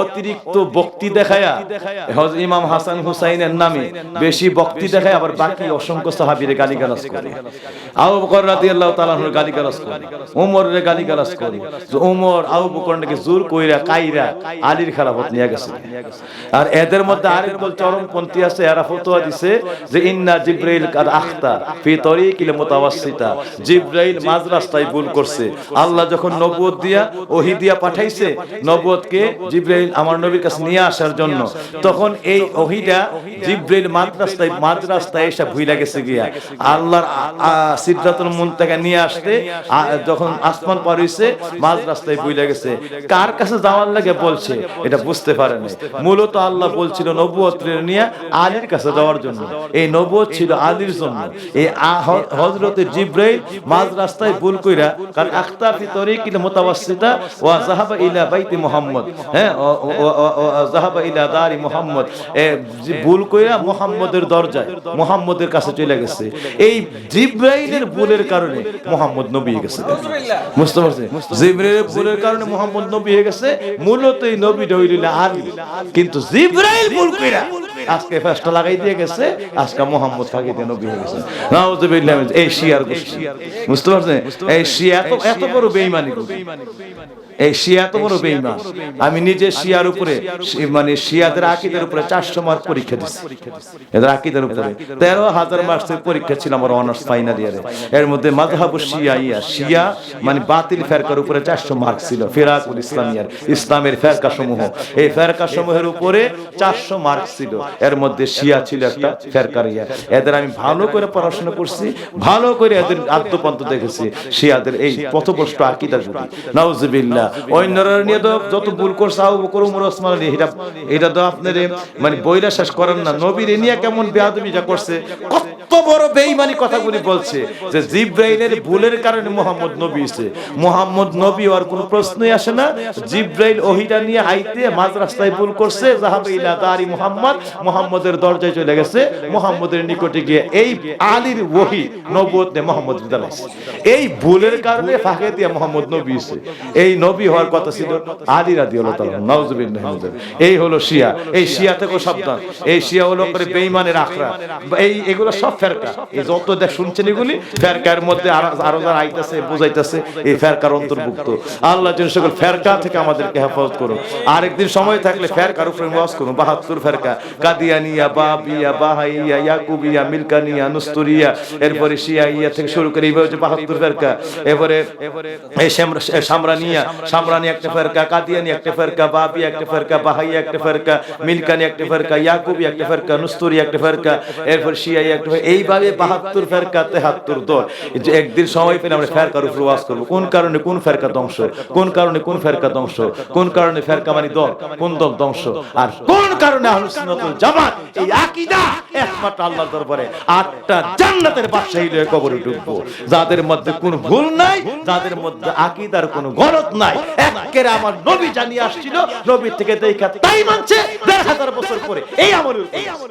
অতিরিক্ত ভক্তি দেখায়া হযরত ইমাম হাসান হুসাইনের নামে বেশি ভক্তি দেখায় আবার বাকি অসংখ্য করে। আবু বকর করে। করে জোর কইরা, কাইরা আলীর নিয়ে গেছে। আর এদের মধ্যে আরেক দল চরমপন্থী আছে, এরা ফতোয়া দিছে যে ইন্না জিব্রাইল কাদ আখতা ফি তরিকিল মুতাওয়াসসিতা। জিব্রাইল মাঝ রাস্তায় ভুল করছে। আল্লাহ যখন নবুয়ত দিয়া ওহী দিয়া পাঠাইছে নবুয়তকে জিব্রাইল আমার নবীর কাছে নিয়ে আসার জন্য। তখন এই ওহীটা জিব্রাইল মাঝ রাস্তায় এসে ভুইলা গেছে গিয়া। আল্লাহর আ- মুনতাকা নিয়ে আসতে যখন আসমান পার হইছে মাঝ রাস্তায় ভুইলা গেছে। কার কাছে যাওয়ার লাগে বলছে, এটা বুঝতে পারে নাই। মূলত আল্লাহ বলছিল নবুয়ত নিয়ে আলীর কাছে যাওয়ার জন্য। এই নবুয়ত ছিল আলীর জন্য। এই হযরতে জিব্রাইল মাঝ রাস্তায় ভুল কইরা, কারণ আখতাফি তরিকিল মুতাওয়াসসিতা ওয়া যাহাবা ইলা বাইতি মোহাম্মদ। হ্যাঁ যাহাবা ইলা দারি মোহাম্মদ। ভুল কইরা মোহাম্মদের দরজায় মোহাম্মদের কাছে চলে গেছে। এই জিব্রাইলের ভুলের কারণে মোহাম্মদ নবী হয়ে গেছে। বুঝতে পারছেন? জিব্রাইলের ভুলের কারণে মোহাম্মদ নবী হয়ে গেছে। মূলত এই নবী হইল আলী। কিন্তু জিব্রাইল ভুল কইরা আজকে ফেসটা লাগাই দিয়ে গেছে আজকে মোহাম্মদ ফাঁকিতে নবী হয়ে গেছে। নাউজুবিল্লাহ এই শিয়ার গোষ্ঠী। বুঝতে পারছেন? এই শিয়া এত এত বড় বেঈমানি করে। এই শিয়া তো বড় বেঈমান। আমি নিজে শিয়ার উপরে মানে শিয়াদের আকিদের উপরে চারশো মার্ক পরীক্ষা দিচ্ছি এদের আকিদের উপরে। তেরো হাজার মার্কসের পরীক্ষা ছিল আমার অনার্স ফাইনাল ইয়ারে এর মধ্যে মাযহাবু শিয়া ইয়া শিয়া মানে বাতিল ফেরকার উপরে চারশো মার্ক ছিল ফিরাকুল ইসলামিয়ার। ইসলামের ফেরকা সমূহ এই ফেরকা সমূহের উপরে চারশো মার্ক ছিল। এর মধ্যে শিয়া ছিল একটা ফেরকার ইয়া এদের আমি ভালো করে পড়াশোনা করছি, ভালো করে এদের আদ্যপন্ত দেখেছি। শিয়াদের এই পথভ্রষ্ট আকিদা যদি নাউজুবিল্লাহ, অন্যরা নিয়ে তো যত ভুল করছে, আবু বকর, উমর, ওসমান, আলী এটা এটা তো আপনার মানে বইরা শেষ করেন না। নবীর এ নিয়ে কেমন বেয়াদবিটা করছে, কত বড় বেঈমানি কথাগুলি বলছে যে জিব্রাইলের ভুলের কারণে মোহাম্মদ নবী হইছে মোহাম্মদ নবী আর কোনো প্রশ্নই আসে না। জিব্রাইল ওহিটা নিয়ে আইতে মাঝ রাস্তায় ভুল করছে। জাহাবে ইলা দারি মুহাম্মদ, মুহাম্মদের দরজায় চলে গেছে। মুহাম্মদের নিকটে গিয়ে এই আলীর ওহি নবুয়ত মোহাম্মদ বিদালাইছে এই ভুলের কারণে ফাঁকে দিয়ে মোহাম্মদ নবী হইছে এই নবী হওয়ার কথা ছিল আলী রাদিয়াল্লাহু তাআলা নাউজুবিল্লাহ এই হলো শিয়া। এই শিয়া থেকে সাবধান। এই শিয়া হলো বেঈমানের আখড়া। এই এগুলো সব ফেরকা। এই যত দেখ শুনছেন এগুলি ফেরকার মধ্যে আরও যারা আইতাছে বুঝাইতাছে এই ফেরকার অন্তর্ভুক্ত। আল্লাহ যেন সকল ফেরকা থেকে আমাদেরকে হেফাজত করুন আরেকদিন সময় থাকলে ফেরকার উপরে ওয়াজ করুন। বাহাত্তর ফেরকা। কাদিয়ানিয়া বাবিয়া বাহাইয়া ইয়াকুবিয়া মিলকানিয়া নুস্তুরিয়া এরপরে থেকে শুরু করে এইভাবে হচ্ছে বাহাত্তর ফেরকা। এবারে এই সামরানিয়া সামরানি একটা ফেরকা কাদিয়ানি একটা ফেরকা বাবি একটা ফেরকা বাহাইয়া একটা ফেরকা মিলকানি একটা ফেরকা ইয়াকুবি একটা ফেরকা নুস্তুরি একটা ফেরকা এরপর শিয়াই একটা। এইভাবে বাহাত্তর ফেরকা তেহাত্তর দল। যে একদিন সময় পেলে আমরা ফেরকার উপর ওয়াজ করব। কোন কারণে কোন ফেরকা ধ্বংস? কোন কারণে কোন ফেরকা ধ্বংস? কোন কারণে ফেরকা মানে দল? কোন দল ধ্বংস? আর কোন কারণে জামাত এই একমাত্র দরবারে আটটা জান্নাতের বাদশাহী লয়ে কবরে ঢুকবো? যাদের মধ্যে কোনো ভুল নাই, যাদের মধ্যে আকীদার কোনো গলত নাই আমার নবী জানিয়ে আসছিল নবী থেকে দেখা তাই মানছে দেড় হাজার বছর পরে। এই আমল এই আমল